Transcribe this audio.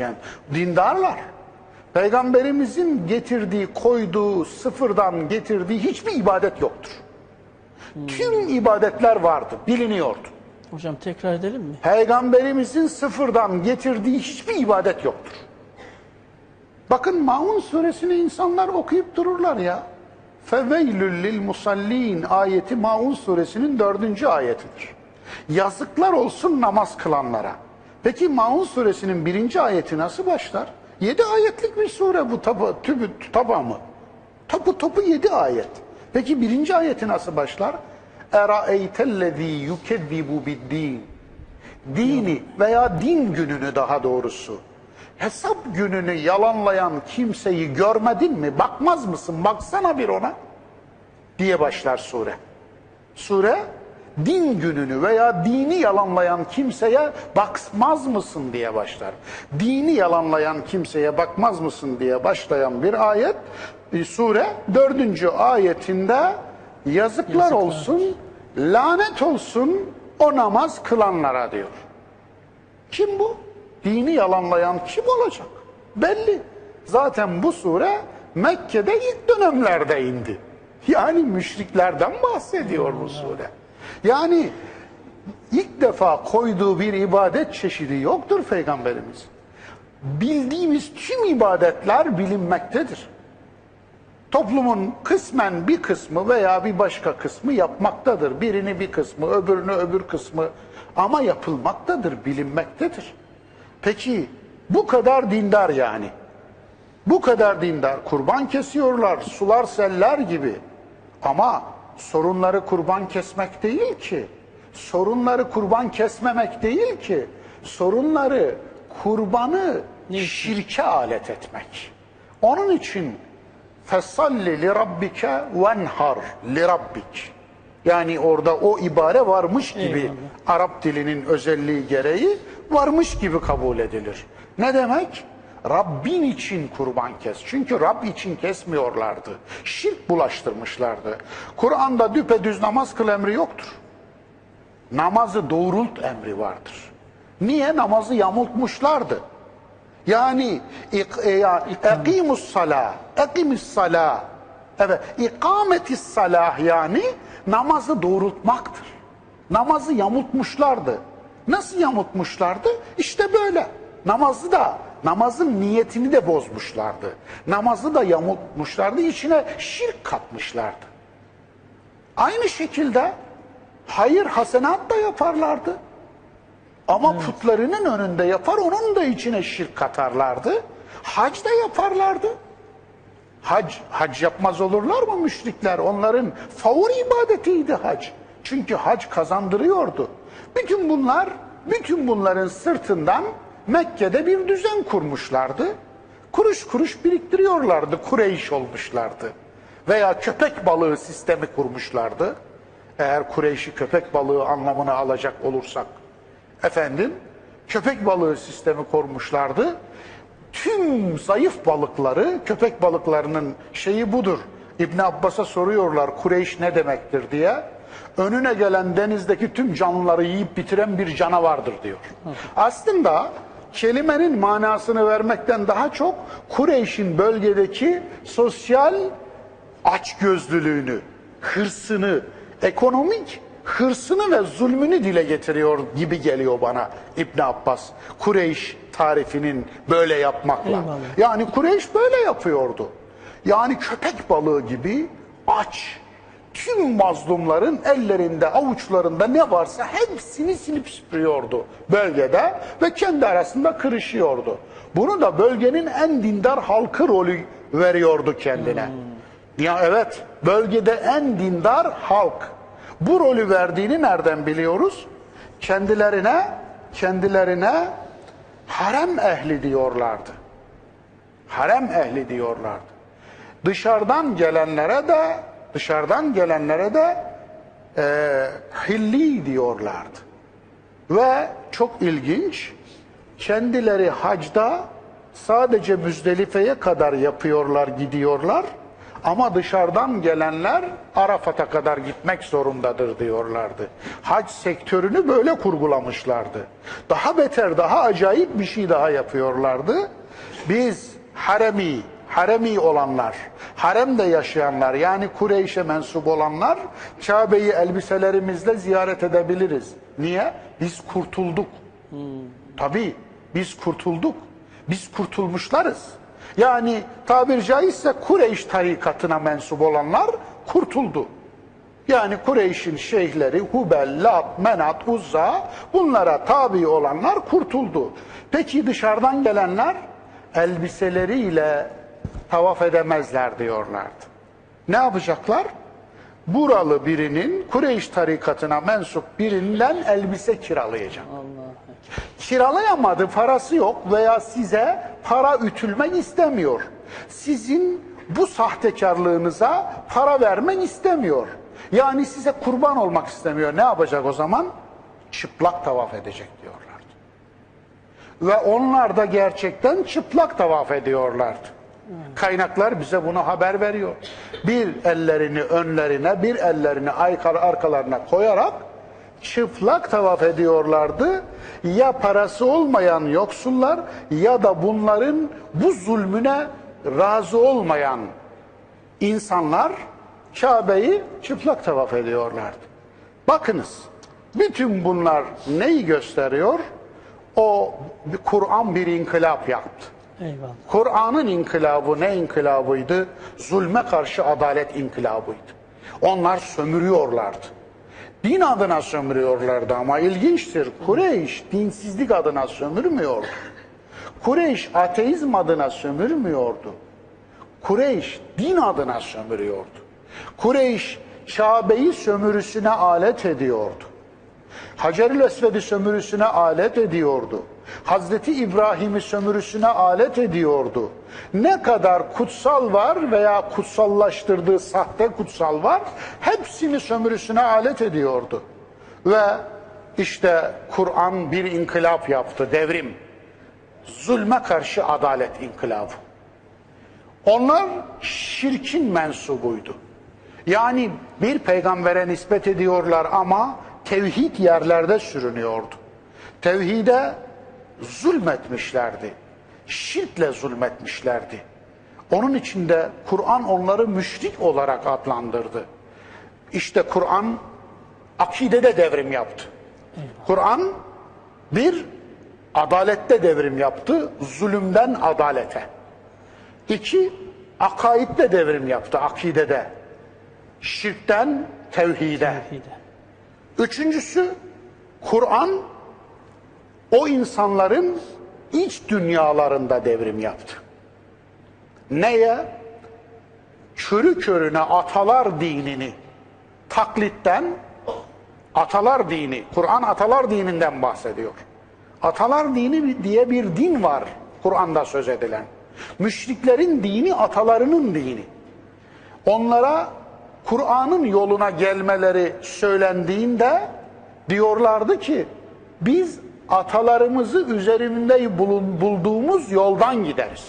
Yani dindarlar. Peygamberimizin getirdiği, koyduğu, sıfırdan getirdiği hiçbir ibadet yoktur. Tüm ibadetler vardı, biliniyordu. Hocam tekrar edelim mi? Peygamberimizin sıfırdan getirdiği hiçbir ibadet yoktur. Bakın Maun suresini insanlar okuyup dururlar ya. Feveylül lil musallin ayeti Maun suresinin dördüncü ayetidir. Yazıklar olsun namaz kılanlara. Peki Maun suresinin birinci ayeti nasıl başlar? Yedi ayetlik bir sure bu tabu, tübü, tamamı. Topu topu yedi ayet. Peki birinci ayeti nasıl başlar? Eraeytellezî yukezzibu biddin. Dini veya din gününü daha doğrusu. Hesap gününü yalanlayan kimseyi görmedin mi? Bakmaz mısın? Baksana bir ona. Diye başlar sure. Sure din gününü veya dini yalanlayan kimseye bakmaz mısın diye başlar. Dini yalanlayan kimseye bakmaz mısın diye başlayan bir ayet. Bir sure dördüncü ayetinde yazıklar, Yazıklar. olsun, lanet olsun o namaz kılanlara diyor. Kim bu? Dini yalanlayan kim olacak? Belli. Zaten bu sure Mekke'de ilk dönemlerde indi. Yani müşriklerden bahsediyor bu sure. Yani ilk defa koyduğu bir ibadet çeşidi yoktur Peygamberimiz. Bildiğimiz tüm ibadetler bilinmektedir. Toplumun kısmen bir kısmı veya bir başka kısmı yapmaktadır. Birini bir kısmı, öbürünü öbür kısmı ama yapılmaktadır, bilinmektedir. Peki bu kadar dindar yani. Bu kadar dindar. Kurban kesiyorlar, sular seller gibi. Ama sorunları kurban kesmek değil ki. Sorunları kurban kesmemek değil ki. Sorunları kurbanı şirke alet etmek. Onun için fesalli li rabbike venhar li rabbik. Yani orada o ibare varmış gibi Eyvallah. Arap dilinin özelliği gereği varmış gibi kabul edilir. Ne demek? Rabbin için kurban kes. Çünkü Rab için kesmiyorlardı. Şirk bulaştırmışlardı. Kur'an'da düpedüz namaz kıl emri yoktur. Namazı doğrult emri vardır. Niye? Namazı yamultmuşlardı. Yani e, ekimus salah, ekimus salah. Evet, ikametis salah yani namazı doğrultmaktır. Namazı yamultmuşlardı. Nasıl yamultmuşlardı? İşte böyle. Namazı da, namazın niyetini de bozmuşlardı. Namazı da yamultmuşlardı, içine şirk katmışlardı. Aynı şekilde hayır hasenat da yaparlardı. Ama putlarının önünde yapar, onun da içine şirk katarlardı. Hac da yaparlardı. Hac, hac yapmaz olurlar mı müşrikler? Onların favori ibadetiydi hac. Çünkü hac kazandırıyordu. Bütün bunlar, bütün bunların sırtından Mekke'de bir düzen kurmuşlardı. Kuruş kuruş biriktiriyorlardı, Kureyş olmuşlardı. Veya köpek balığı sistemi kurmuşlardı. Eğer Kureyş'i köpek balığı anlamına alacak olursak efendim köpek balığı sistemi kurmuşlardı. Tüm zayıf balıkları, köpek balıklarının şeyi budur. İbn Abbas'a soruyorlar Kureyş ne demektir diye. Önüne gelen denizdeki tüm canlıları yiyip bitiren bir canavardır diyor. Aslında kelimenin manasını vermekten daha çok Kureyş'in bölgedeki sosyal açgözlülüğünü, hırsını, ekonomik hırsını ve zulmünü dile getiriyor gibi geliyor bana İbn Abbas. Kureyş tarifinin böyle yapmakla. Eyvallah. Yani Kureyş böyle yapıyordu. Yani köpek balığı gibi aç. Tüm mazlumların ellerinde, avuçlarında ne varsa hepsini silip süpürüyordu bölgede ve kendi arasında kırışıyordu. Bunu da bölgenin en dindar halkı rolü veriyordu kendine. Ya evet, bölgede en dindar halk. Bu rolü verdiğini nereden biliyoruz? Kendilerine, kendilerine harem ehli diyorlardı. Harem ehli diyorlardı. Dışarıdan gelenlere de dışarıdan gelenlere de e, hilli diyorlardı. Ve çok ilginç, kendileri hacda sadece Müzdelife'ye kadar yapıyorlar, gidiyorlar. Ama dışarıdan gelenler Arafat'a kadar gitmek zorundadır diyorlardı. Hac sektörünü böyle kurgulamışlardı. Daha beter, daha acayip bir şey daha yapıyorlardı. Biz haremi, haremi olanlar, haremde yaşayanlar yani Kureyş'e mensup olanlar Kabe'yi elbiselerimizle ziyaret edebiliriz. Niye? Biz kurtulduk. Tabii biz kurtulduk. Biz kurtulmuşlarız. Yani tabir caizse Kureyş tarikatına mensup olanlar kurtuldu. Yani Kureyş'in şeyhleri Hubel, Lat, Menat, Uzza bunlara tabi olanlar kurtuldu. Peki dışarıdan gelenler elbiseleriyle tavaf edemezler diyorlardı. Ne yapacaklar? Buralı birinin Kureyş tarikatına mensup birinden elbise kiralayacak. Kiralayamadı, parası yok veya size para ütülmek istemiyor. Sizin bu sahtekarlığınıza para vermen istemiyor. Yani size kurban olmak istemiyor. Ne yapacak o zaman? Çıplak tavaf edecek diyorlardı. Ve onlar da gerçekten çıplak tavaf ediyorlardı. Kaynaklar bize bunu haber veriyor. Bir ellerini önlerine, bir ellerini arkalarına koyarak çıplak tavaf ediyorlardı. Ya parası olmayan yoksullar ya da bunların bu zulmüne razı olmayan insanlar Kabe'yi çıplak tavaf ediyorlardı. Bakınız, bütün bunlar neyi gösteriyor? O Kur'an bir inkılap yaptı. Kur'an'ın inkılabı ne inkılabıydı? Zulme karşı adalet inkılabıydı. Onlar sömürüyorlardı. Din adına sömürüyorlardı ama ilginçtir. Kureyş dinsizlik adına sömürmüyordu. Kureyş ateizm adına sömürmüyordu. Kureyş din adına sömürüyordu. Kureyş Kabe'yi sömürüsüne alet ediyordu. Hacerül Esved'i sömürüsüne alet ediyordu. Hazreti İbrahim'i sömürüsüne alet ediyordu. Ne kadar kutsal var veya kutsallaştırdığı sahte kutsal var, hepsini sömürüsüne alet ediyordu. Ve işte Kur'an bir inkılap yaptı, devrim. Zulme karşı adalet inkılabı. Onlar şirkin mensubuydu. Yani bir peygambere nispet ediyorlar ama tevhid yerlerde sürünüyordu. Tevhide zulmetmişlerdi. Şirkle zulmetmişlerdi. Onun içinde Kur'an onları müşrik olarak adlandırdı. İşte Kur'an akidede devrim yaptı. Kur'an bir adalette devrim yaptı, zulümden adalete. İki, akaidde devrim yaptı, akidede. Şirkten tevhide. Tevhide. Üçüncüsü, Kur'an o insanların iç dünyalarında devrim yaptı. Neye? Körü körüne atalar dinini taklitten atalar dini, Kur'an atalar dininden bahsediyor. Atalar dini diye bir din var Kur'an'da söz edilen. Müşriklerin dini atalarının dini. Onlara Kur'an'ın yoluna gelmeleri söylendiğinde diyorlardı ki biz atalarımızı üzerinde bulun- bulduğumuz yoldan gideriz.